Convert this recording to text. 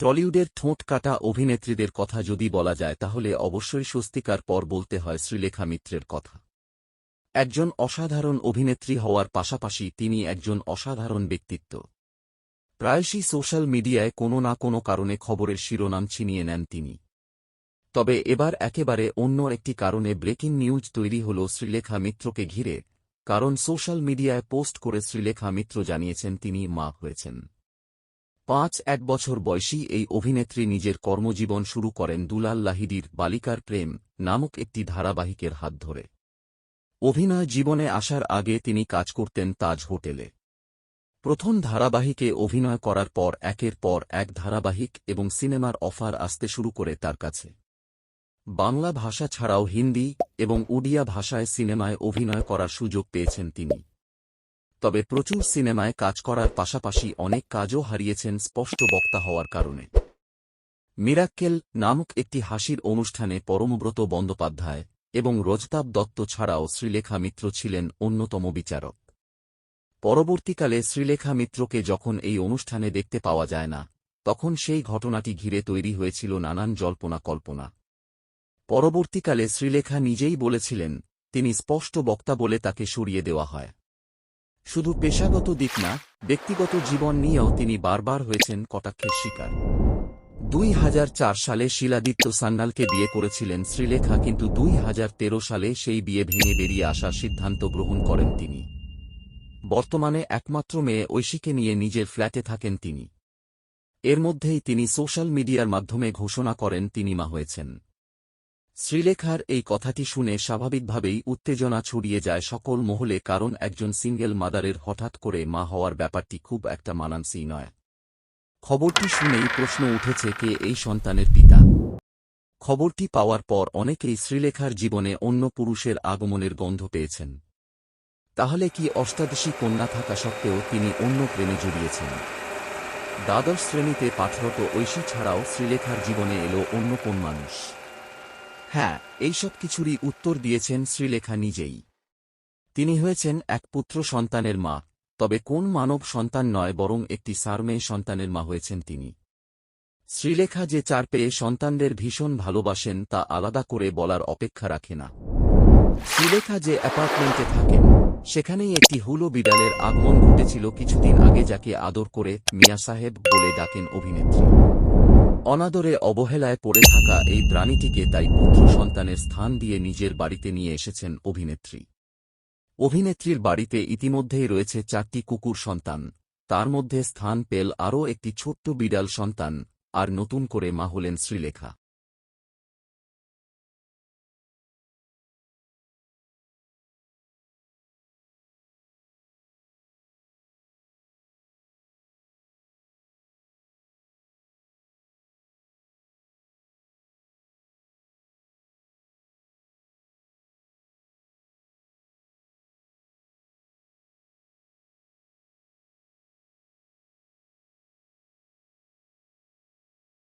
টলিউডের ঠোঁট কাটা অভিনেত্রীদের কথা যদি বলা যায়, তাহলে অবশ্যই স্বস্তিকার পর বলতে হয় শ্রীলেখা মিত্রের কথা। একজন অসাধারণ অভিনেত্রী হওয়ার পাশাপাশি তিনি একজন অসাধারণ ব্যক্তিত্ব। প্রায়শই সোশ্যাল মিডিয়ায় কোনো না কোনো কারণে খবরের শিরোনাম ছিনিয়ে নেন তিনি। তবে এবার একেবারে অন্য একটি কারণে ব্রেকিং নিউজ তৈরি হল শ্রীলেখা মিত্রকে ঘিরে, কারণ সোশ্যাল মিডিয়ায় পোস্ট করে শ্রীলেখা মিত্র জানিয়েছেন তিনি মা হয়েছেন। পাঁচ এক বছর বয়সী এই অভিনেত্রী নিজের কর্মজীবন শুরু করেন দুলাল লাহিদির বালিকার প্রেম নামক একটি ধারাবাহিকের হাত ধরে। অভিনয় জীবনে আসার আগে তিনি কাজ করতেন তাজ হোটেলে। প্রথম ধারাবাহিকে অভিনয় করার পর একের পর এক ধারাবাহিক এবং সিনেমার অফার আসতে শুরু করে তার কাছে। বাংলা ভাষা ছাড়াও হিন্দি এবং উড়িয়া ভাষায় সিনেমায় অভিনয় করার সুযোগ পেয়েছেন তিনি। তবে প্রচুর সিনেমায় কাজ করার পাশাপাশি অনেক কাজও হারিয়েছেন স্পষ্ট বক্তা হওয়ার কারণে। মিরাক্কেল নামক একটি হাসির অনুষ্ঠানে পরমব্রত বন্দ্যোপাধ্যায় এবং রজতাব দত্ত ছাড়াও শ্রীলেখা মিত্র ছিলেন অন্যতম বিচারক। পরবর্তীকালে শ্রীলেখা মিত্রকে যখন এই অনুষ্ঠানে দেখতে পাওয়া যায় না, তখন সেই ঘটনাটি ঘিরে তৈরি হয়েছিল নানান জল্পনা কল্পনা। পরবর্তীকালে শ্রীলেখা নিজেই বলেছিলেন, তিনি স্পষ্ট বক্তা বলে তাকে সরিয়ে দেওয়া হয়। শুধু পেশাগত দিক না, ব্যক্তিগত জীবন নিয়েও তিনি বারবার হয়েছেন কটাক্ষের শিকার। দুই হাজার চার সালে শিলাদিত্য সান্যালকে বিয়ে করেছিলেন শ্রীলেখা, কিন্তু দুই হাজার তেরো সালে সেই বিয়ে ভেঙে বেরিয়ে আসার সিদ্ধান্ত গ্রহণ করেন তিনি। বর্তমানে একমাত্র মেয়ে ঐশীকে নিয়ে নিজের ফ্ল্যাটে থাকেন তিনি। এর মধ্যেই তিনি সোশ্যাল মিডিয়ার মাধ্যমে ঘোষণা করেন, তিনি মা হয়েছেন। শ্রীলেখার এই কথাটি শুনে স্বাভাবিকভাবেই উত্তেজনা ছড়িয়ে যায় সকল মহলে কারণ একজন সিঙ্গেল মাদারের হঠাৎ করে মা হওয়ার ব্যাপারটি খুব একটা মানানসি নয়। খবরটি শুনেই প্রশ্ন উঠেছে, কে এই সন্তানের পিতা? খবরটি পাওয়ার পর অনেকেই শ্রীলেখার জীবনে অন্য পুরুষের আগমনের গন্ধ পেয়েছেন। তাহলে কি অষ্টাদশী কন্যা থাকা সত্ত্বেও তিনি অন্য প্রেমে জড়িয়েছেন? দ্বাদশ শ্রেণীতে পাঠরত ঐশী ছাড়াও শ্রীলেখার জীবনে এলো অন্য কোন মানুষ। হ্যাঁ এইসব কিছুরই উত্তর দিয়েছেন শ্রীলেখা নিজেই। তিনি হয়েছেন এক পুত্র সন্তানের মা, তবে কোন মানব সন্তান নয় বরং একটি সারমেয়ে সন্তানের মা হয়েছেন তিনি। শ্রীলেখা যে চার পেয়ে সন্তানদের ভীষণ ভালোবাসেন তা আলাদা করে বলার অপেক্ষা রাখে না। শ্রীলেখা যে অ্যাপার্টমেন্টে থাকেন, সেখানেই একটি হুলো বিড়ালের আগমন ঘটেছিল কিছুদিন আগে যাকে আদর করে মিয়া সাহেব বলে ডাকেন অভিনেত্রী। অনাদরে অবহেলায় পড়ে থাকা এই প্রাণীটিকে তাই পুত্র সন্তানের স্থান দিয়ে নিজের বাড়িতে নিয়ে এসেছেন অভিনেত্রী। অভিনেত্রীর বাড়িতে ইতিমধ্যেই রয়েছে চারটি কুকুর সন্তান। তার মধ্যে স্থান পেল আরও একটি ছোট্ট বিড়াল সন্তান, আর নতুন করে মা হলেন শ্রীলেখা।